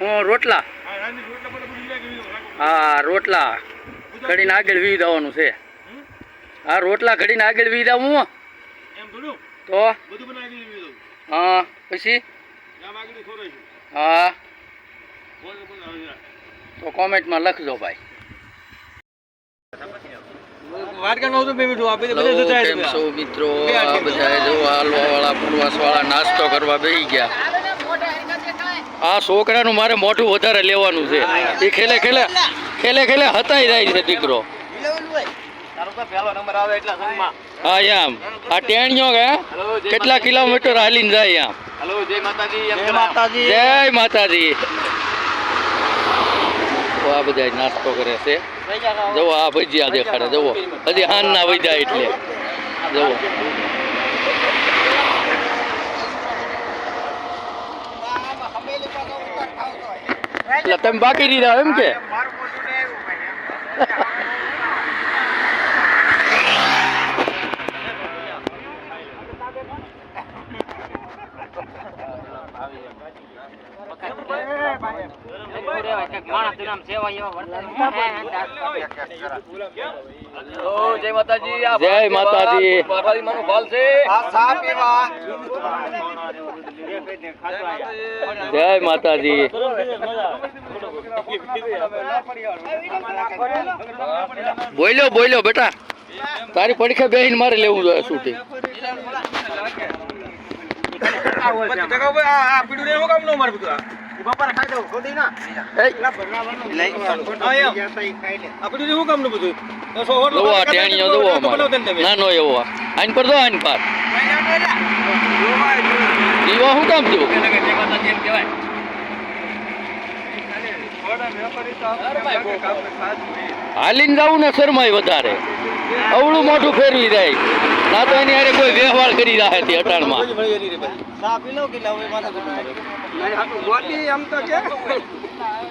હું? રોટલા. હા, રોટલા. ઘડીને આગળ વી દેવાનું છે. હા, રોટલા ઘડીને આગળ વી દઉં તો? હા, પછી? હા. તો કોમેન્ટમાં લખજો ભાઈ. કેમ છો મિત્રો? આ બધા જો હાલવા વાળા પ્રવાસ વાળા નાસ્તો કરવા બેસી ગયા. આ છોકરાનું મારે મોઢું વધારે લેવાનું છે. એ ખેલે ખેલે ખેલે ખેલે હતાઈ જાય છે દીકરો. હા આ ટેણીઓ કે કેટલા કિલોમીટર હાલીને જાય આમ જય માતાજી. આ બધા નાસ્તો કરે છે જો આ ભજીયા દેખાડે જવો હજી હાનના વૈદ્યા એટલે જવો એટલે તમે બાકી દીધા એમ કે જય માતાજી જય માતાજી. માનું ફળ છે જય માતાજી બોલ્યો બોલ્યો બેટા તારી પરીક્ષા બેહીને મારે લેવું જોઈએ શૂટિંગ જોવો કામ ન મારું અમારે નાનો એવો આઈન પર દો આઈન પર. દીવો શું કામ થયું? હાલીને જવું ને શરમાય વધારે. અવળું મોઢું ફેરવી જાય ના તો એની હારે કોઈ વ્યવહાર કરી રહ્યા હતી અટાણમાં.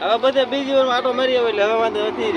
હવે બધે બીજી વાર આટો મારી આવે એટલે હવે વાંધો નથી.